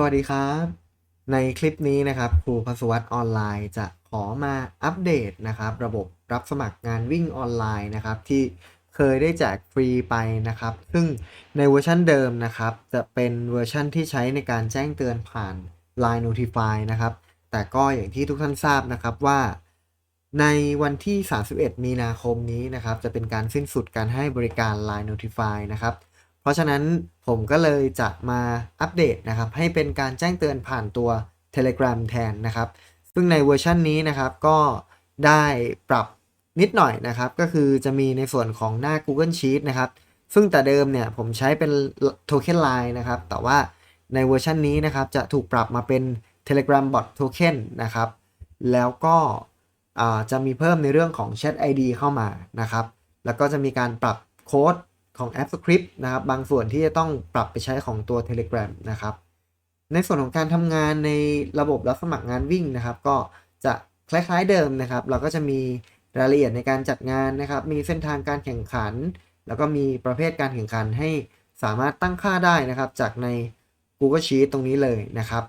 สวัสดีครับ ในคลิปนี้นะครับครูพสวัสด์ออนไลน์จะขอมาอัปเดตนะครับ ระบบรับสมัครงานวิ่งออนไลน์นะครับ ที่เคยได้แจกฟรีไปนะครับ ซึ่งในเวอร์ชันเดิมนะครับ จะเป็นเวอร์ชันที่ใช้ในการแจ้งเตือนผ่าน Line Notify นะครับ แต่ก็อย่างที่ทุกท่านทราบนะครับว่าในวันที่ 31 มีนาคมนี้นะครับ จะเป็นการสิ้นสุดการให้บริการ Line Notify นะครับ ราะฉะนั้นผมก็เลยจะมาอัปเดตนะครับ ให้เป็นการแจ้งเตือนผ่านตัว Telegram แทนนะครับ ซึ่งในเวอร์ชันนี้นะครับก็ได้ปรับนิดหน่อยนะครับ ก็คือจะมีในส่วนของหน้า Google Sheet นะครับ ซึ่งแต่เดิมเนี่ยผมใช้เป็นโทเค็น Line นะครับ แต่ว่าในเวอร์ชันนี้นะครับ จะถูกปรับมาเป็น Telegram Bot Token นะครับ แล้วก็จะมีเพิ่มในเรื่องของ Chat ID เข้ามานะครับ แล้วก็จะมีการปรับโค้ด ของ App Script นะครับ บางส่วนที่จะต้องปรับไปใช้ของตัว Telegram นะครับ ในส่วนของการทำงานในระบบรับสมัครงานวิ่งนะครับ ก็จะคล้ายๆเดิมนะครับ เราก็จะมีรายละเอียดในการจัดงานนะครับ มีเส้นทางการแข่งขัน แล้วก็มีประเภทการแข่งขันให้สามารถตั้งค่าได้นะครับ จากใน Google Sheet ตรงนี้เลยนะครับ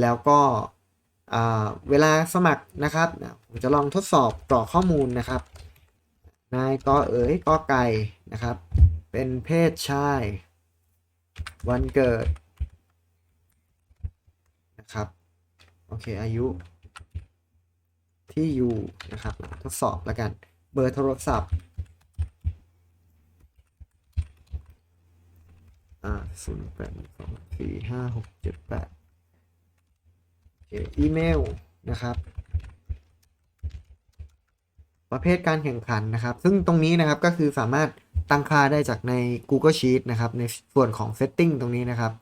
แล้วก็เวลาสมัครนะครับผมจะลองทดสอบกรอกข้อมูลนะครับนายกอเอ๋ยกอไก่นะครับ เป็นเพศชาย วันเกิด นะครับ โอเค อายุ ที่อยู่นะครับ ทดสอบแล้วกัน เบอร์โทรศัพท์อ่าศูนย์แปดสองสี่ห้าหกเจ็ดแปดเอีเมลนะครับ ประเภทการแข่งขันนะครับ ซึ่งตรงนี้นะครับก็คือสามารถ ตั้งค่าได้จากใน Google Sheet นะครับ ในส่วนของ Setting ตรงนี้นะครับ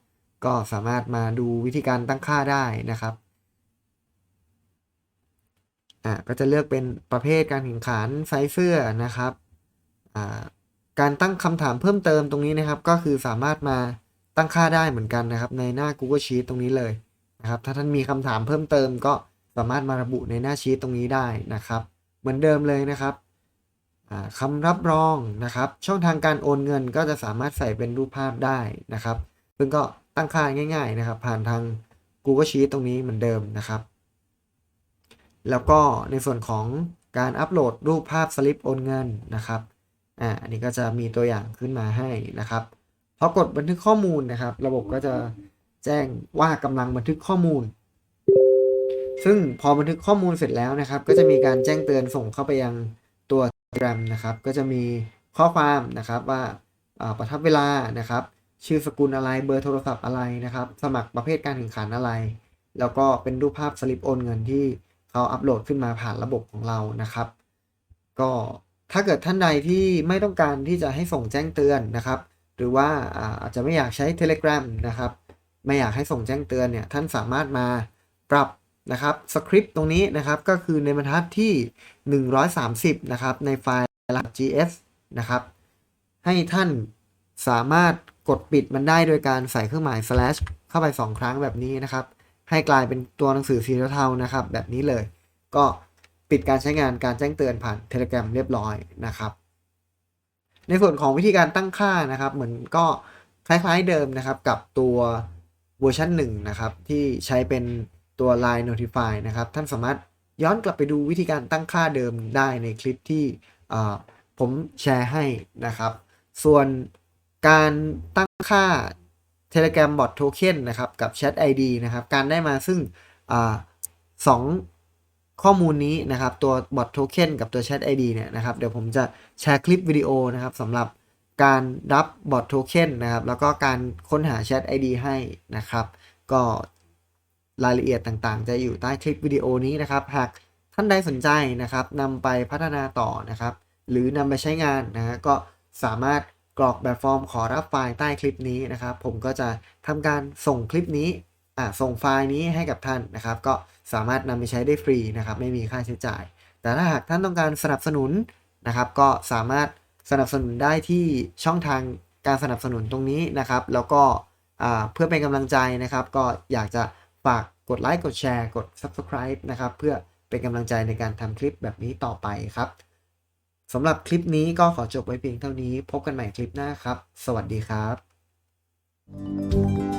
ก็สามารถมาดูวิธีการตั้งค่าได้นะครับอ่าก็จะเลือกเป็นประเภทการแข่งขันไซส์เสื้อนะครับอ่าการตั้งคำถามเพิ่มเติมตรงนี้นะครับ ก็คือสามารถมาตั้งค่าได้เหมือนกันนะครับ ในหน้า Google Sheet ตรงนี้เลยนะครับ ถ้าท่านมีคำถามเพิ่มเติมก็สามารถมาระบุในหน้าชีตตรงนี้ได้นะครับ เหมือนเดิมเลยนะครับ คำรับรองนะครับ ช่องทางการโอนเงินก็จะสามารถใส่เป็นรูปภาพได้นะครับ ซึ่งก็ตั้งค่าง่าย ๆนะครับ ผ่านทาง Google Sheet ตรงนี้เหมือนเดิมนะครับ แล้วก็ในส่วนของการอัปโหลดรูปภาพสลิปโอนเงินนะครับอ่าอันนี้ก็จะมีตัวอย่างขึ้นมาให้นะครับพอกดบันทึกข้อมูลนะครับ ระบบก็จะแจ้งว่ากำลังบันทึกข้อมูล ซึ่งพอบันทึกข้อมูลเสร็จแล้วนะครับ ก็จะมีการแจ้งเตือนส่งเข้าไปยังตัว Telegram นะครับ ก็จะมีข้อความนะครับว่าประทับเวลานะครับ ชื่อสกุลอะไรเบอร์โทรศัพท์อะไรนะครับ สมัครประเภทการแข่งขันอะไร แล้วก็เป็นรูปภาพสลิปโอนเงินที่เขาอัปโหลดขึ้นมาผ่านระบบของเรานะครับ ก็ถ้าเกิดท่านใดที่ไม่ต้องการที่จะให้ส่งแจ้งเตือนนะครับ หรือว่าอาจจะไม่อยากใช้ Telegram นะครับ ไม่อยากให้ส่งแจ้งเตือนเนี่ยท่านสามารถมาปรับ นะครับสคริปต์ตรงนี้นะครับก็คือในบรรทัดที่ 130 นะครับ ในไฟล์ GS นะครับ ให้ท่านสามารถกดปิดมันได้โดยการใส่เครื่องหมาย slash เข้าไป 2 ครั้งแบบนี้นะครับ ให้กลายเป็นตัวหนังสือสีเทาๆนะครับ แบบนี้เลย ก็ปิดการใช้งานการแจ้งเตือนผ่าน Telegram เรียบร้อยนะครับ ในส่วนของวิธีการตั้งค่านะครับ เหมือนก็คล้ายๆเดิมนะครับกับตัวเวอร์ชัน1นะครับที่ใช้เป็น ตัว Line Notify นะครับ ท่านสามารถย้อนกลับไปดูวิธีการตั้งค่าเดิมได้ในคลิปที่ผมแชร์ให้นะครับ ส่วนการตั้งค่า Telegram Bot Token นะครับ กับ Chat ID นะครับ การได้มาซึ่งสองข้อมูลนี้นะครับ ตัว Bot Token กับตัว Chat ID เนี่ยนะครับ เดี๋ยวผมจะแชร์คลิปวิดีโอนะครับสำหรับการรับ Bot Token นะครับ แล้วก็การค้นหา Chat ID ให้นะครับ ก็ รายละเอียดต่างๆ จะอยู่ใต้คลิปวิดีโอนี้นะครับ หากท่านใดสนใจนะครับนำไปพัฒนาต่อนะครับ หรือนำไปใช้งานนะฮะก็สามารถกรอกแบบฟอร์มขอรับไฟล์ใต้คลิปนี้นะครับ ผมก็จะทำการส่งคลิปนี้อ่าส่งไฟล์นี้ให้กับท่านนะครับ ก็สามารถนำไปใช้ได้ฟรีนะครับ ไม่มีค่าใช้จ่าย แต่ถ้าหากท่านต้องการสนับสนุนนะครับ ก็สามารถสนับสนุนได้ที่ช่องทางการสนับสนุนตรงนี้นะครับ แล้วก็เพื่อเป็นกำลังใจนะครับ ก็อยากจะ ฝากกดไลค์กดแชร์กด Subscribe นะครับ เพื่อเป็นกำลังใจในการทำคลิปแบบนี้ต่อไปครับสำหรับคลิปนี้ก็ขอจบไว้เพียงเท่านี้ พบกันใหม่คลิปหน้าครับ สวัสดีครับ